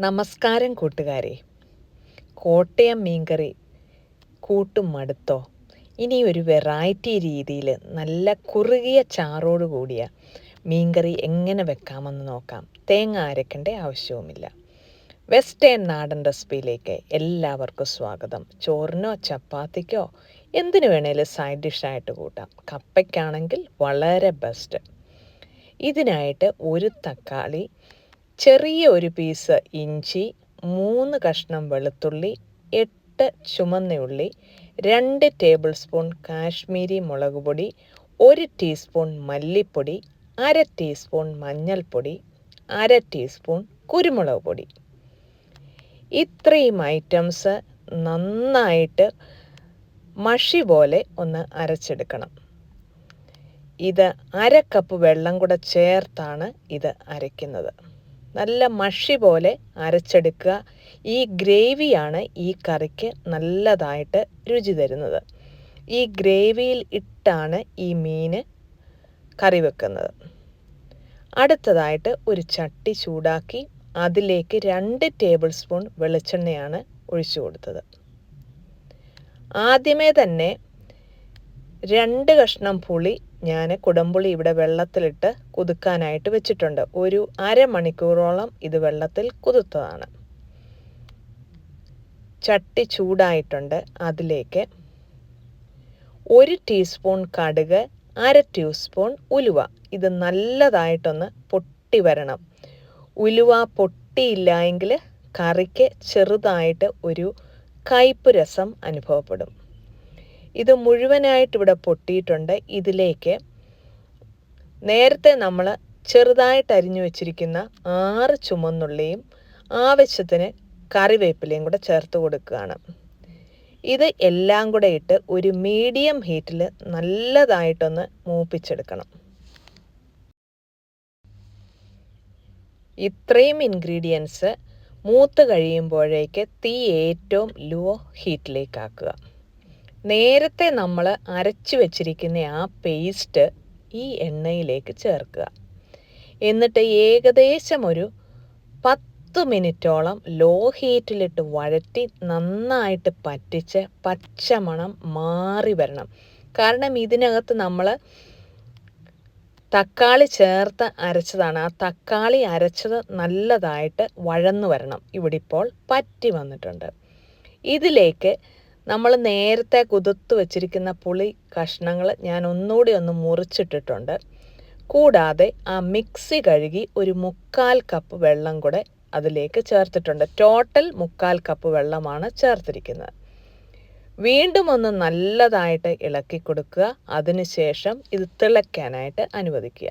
നമസ്കാരം കൂട്ടുകാരെ. കോട്ടയം മീൻകറി കൂട്ടും മടുത്തോ? ഇനി ഒരു വെറൈറ്റി രീതിയിൽ നല്ല കുറുകിയ ചാറോട് കൂടിയ മീൻകറി എങ്ങനെ വെക്കാമെന്ന് നോക്കാം. തേങ്ങ അരക്കേണ്ട ആവശ്യവുമില്ല. വെസ്റ്റേൺ നാടൻ റെസിപ്പിയിലേക്ക് എല്ലാവർക്കും സ്വാഗതം. ചോറിനോ ചപ്പാത്തിക്കോ എന്തിനു വേണേലും സൈഡ് ഡിഷായിട്ട് കൂട്ടാം. കപ്പയ്ക്കാണെങ്കിൽ വളരെ ബെസ്റ്റ് ഇതിനായിട്ട് ഒരു തക്കാളി ചെറിയ ഒരു പീസ് ഇഞ്ചി മൂന്ന് കഷ്ണം വെളുത്തുള്ളി എട്ട് ചുമന്നുള്ളി രണ്ട് ടേബിൾ സ്പൂൺ കാശ്മീരി മുളക് പൊടി ഒരു ടീസ്പൂൺ മല്ലിപ്പൊടി അര ടീസ്പൂൺ മഞ്ഞൾപ്പൊടി അര ടീസ്പൂൺ കുരുമുളക് പൊടി. ഇത്രയും ഐറ്റംസ് നന്നായിട്ട് മഷി പോലെ ഒന്ന് അരച്ചെടുക്കണം. ഇത് അര കപ്പ് വെള്ളം കൂടെ ചേർത്താണ് ഇത് അരയ്ക്കുന്നത്. നല്ല മഷി പോലെ അരച്ചെടുക്കുക. ഈ ഗ്രേവിയാണ് ഈ കറിക്ക് നല്ലതായിട്ട് രുചി തരുന്നത്. ഈ ഗ്രേവിയിൽ ഇട്ടാണ് ഈ മീൻ കറി വെക്കുന്നത്. അടുത്തതായിട്ട് ഒരു ചട്ടി ചൂടാക്കി അതിലേക്ക് രണ്ട് ടേബിൾ സ്പൂൺ വെളിച്ചെണ്ണയാണ് ഒഴിച്ചു കൊടുത്തത്. ആദ്യമേ തന്നെ രണ്ട് കഷ്ണം പുളി ഞാൻ കുടംപുളി ഇവിടെ വെള്ളത്തിലിട്ട് കുതുക്കാനായിട്ട് വെച്ചിട്ടുണ്ട്. ഒരു അരമണിക്കൂറോളം ഇത് വെള്ളത്തിൽ കുതിർത്തതാണ് ചട്ടി ചൂടായിട്ടുണ്ട്. അതിലേക്ക് ഒരു ടീസ്പൂൺ കടുക് അര ടീസ്പൂൺ ഉലുവ. ഇത് നല്ലതായിട്ടൊന്ന് പൊട്ടി വരണം. ഉലുവ പൊട്ടിയില്ല എങ്കിൽ കറിക്ക് ചെറുതായിട്ട് ഒരു കയ്പ്പ് രസം അനുഭവപ്പെടും. ഇത് മുഴുവനായിട്ട് ഇവിടെ പൊട്ടിയിട്ടുണ്ട്. ഇതിലേക്ക് നേരത്തെ നമ്മൾ ചെറുതായിട്ട് അരിഞ്ഞു വെച്ചിരിക്കുന്ന ആറ് ചുമന്നുള്ളിയും ആവശ്യത്തിന് കറിവേപ്പിലയും കൂടെ ചേർത്ത് കൊടുക്കുകയാണ്. ഇത് എല്ലാം കൂടെ ഇട്ട് ഒരു മീഡിയം ഹീറ്റിൽ നല്ലതായിട്ടൊന്ന് മൂപ്പിച്ചെടുക്കണം. ഇത്രയും ഇൻഗ്രീഡിയൻസ് മൂത്ത് കഴിയുമ്പോഴേക്ക് തീ ഏറ്റവും ലോ ഹീറ്റിലേക്ക് ആക്കുക. നേരത്തെ നമ്മൾ അരച്ചു വെച്ചിരിക്കുന്ന ആ പേസ്റ്റ് ഈ എണ്ണയിലേക്ക് ചേർക്കുക. എന്നിട്ട് ഏകദേശം ഒരു പത്ത് മിനിറ്റോളം ലോ ഹീറ്റിലിട്ട് വഴറ്റി നന്നായിട്ട് പറ്റിച്ച് പച്ചമണം മാറി വരണം. കാരണം ഇതിനകത്ത് നമ്മൾ തക്കാളി ചേർത്ത് അരച്ചതാണ്. ആ തക്കാളി അരച്ചത് നല്ലതായിട്ട് വഴന്നു വരണം. ഇവിടെ ഇപ്പോൾ പറ്റി വന്നിട്ടുണ്ട്. ഇതിലേക്ക് നമ്മൾ നേരത്തെ കുതിർത്ത് വെച്ചിരിക്കുന്ന പുളി കഷ്ണങ്ങൾ ഞാൻ ഒന്നുകൂടി ഒന്ന് മുറിച്ചിട്ടിട്ടുണ്ട്. കൂടാതെ ആ മിക്സി കഴുകി ഒരു മുക്കാൽ കപ്പ് വെള്ളം കൂടെ അതിലേക്ക് ചേർത്തിട്ടുണ്ട്. ടോട്ടൽ മുക്കാൽ കപ്പ് വെള്ളമാണ് ചേർത്തിരിക്കുന്നത്. വീണ്ടും ഒന്ന് നല്ലതായിട്ട് ഇളക്കി കൊടുക്കുക. അതിനുശേഷം ഇത് തിളയ്ക്കാനായിട്ട് അനുവദിക്കുക.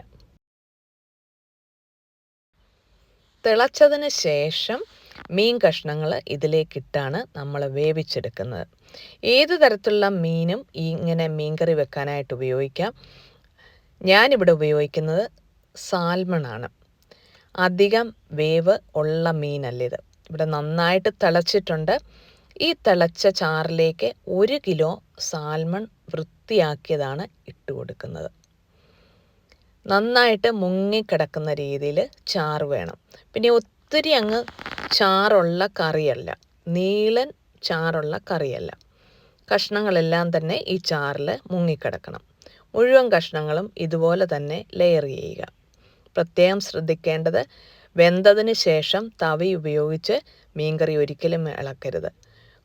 തിളച്ചതിന് ശേഷം മീൻ കഷ്ണങ്ങൾ ഇതിലേക്കിട്ടാണ് നമ്മൾ വേവിച്ചെടുക്കുന്നത്. ഏത് തരത്തിലുള്ള മീനും ഇങ്ങനെ മീൻകറി വെക്കാനായിട്ട് ഉപയോഗിക്കാം? ഞാനിവിടെ ഉപയോഗിക്കുന്നത് സാൽമണാണ്. അധികം വേവ് ഉള്ള മീനല്ലിത് ഇവിടെ നന്നായിട്ട് തിളച്ചിട്ടുണ്ട്. ഈ തിളച്ച ചാറിലേക്ക് ഒരു കിലോ സാൽമൺ വൃത്തിയാക്കിയതാണ് ഇട്ട് കൊടുക്കുന്നത്. നന്നായിട്ട് മുങ്ങിക്കിടക്കുന്ന രീതിയിൽ ചാറ് വേണം. പിന്നെ ഒത്തിരി അങ്ങ് ചാറുള്ള കറിയല്ല. നീളൻ ചാറുള്ള കറിയല്ല. കഷ്ണങ്ങളെല്ലാം തന്നെ ഈ ചാറിൽ മുങ്ങിക്കിടക്കണം. മുഴുവൻ കഷ്ണങ്ങളും ഇതുപോലെ തന്നെ ലെയർ ചെയ്യുക. പ്രത്യേകം ശ്രദ്ധിക്കേണ്ടത് വെന്തതിന് ശേഷം തവി ഉപയോഗിച്ച് മീൻകറി ഒരിക്കലും ഇളക്കരുത്.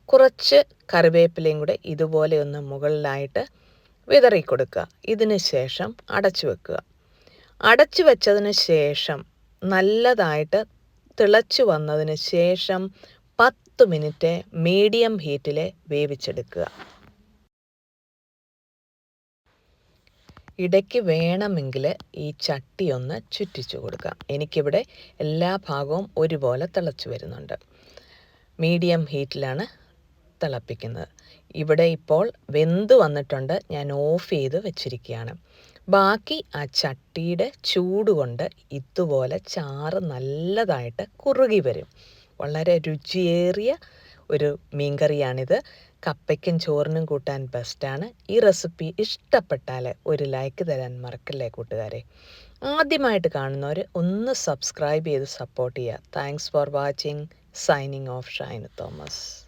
കുറച്ച് കറിവേപ്പിലയും കൂടെ ഇതുപോലെ ഒന്ന് മുകളിലായിട്ട് വിതറി കൊടുക്കുക. ഇതിന് ശേഷം അടച്ചു വെക്കുക. അടച്ചു വെച്ചതിന് ശേഷം നല്ലതായിട്ട് തിളച്ചു വന്നതിന് ശേഷം പത്ത് മിനിറ്റ് മീഡിയം ഹീറ്റിൽ വേവിച്ചെടുക്കുക. ഇടയ്ക്ക് വേണമെങ്കിൽ ഈ ചട്ടി ഒന്ന് ചുറ്റിച്ചു കൊടുക്കാം എനിക്കിവിടെ എല്ലാ ഭാഗവും ഒരുപോലെ തിളച്ചു വരുന്നുണ്ട്. മീഡിയം ഹീറ്റിലാണ് തിളപ്പിക്കുന്നത്. ഇവിടെ ഇപ്പോൾ വെന്ത് വന്നിട്ടുണ്ട്. ഞാൻ ഓഫ് ചെയ്ത് വെച്ചിരിക്കുകയാണ്. ബാക്കി ആ ചട്ടിയുടെ ചൂടുകൊണ്ട് ഇതുപോലെ ചാറ് നല്ലതായിട്ട് കുറുകി വരും. വളരെ രുചിയേറിയ ഒരു മീൻകറിയാണിത്. കപ്പയ്ക്കും ചോറിനും കൂട്ടാൻ ബെസ്റ്റാണ് ഈ റെസിപ്പി ഇഷ്ടപ്പെട്ടാൽ ഒരു ലൈക്ക് തരാൻ മറക്കല്ലേ കൂട്ടുകാരെ. ആദ്യമായിട്ട് കാണുന്നവർ ഒന്ന് സബ്സ്ക്രൈബ് ചെയ്ത് സപ്പോർട്ട് ചെയ്യുക. Thanks for watching signing off Shine Thomas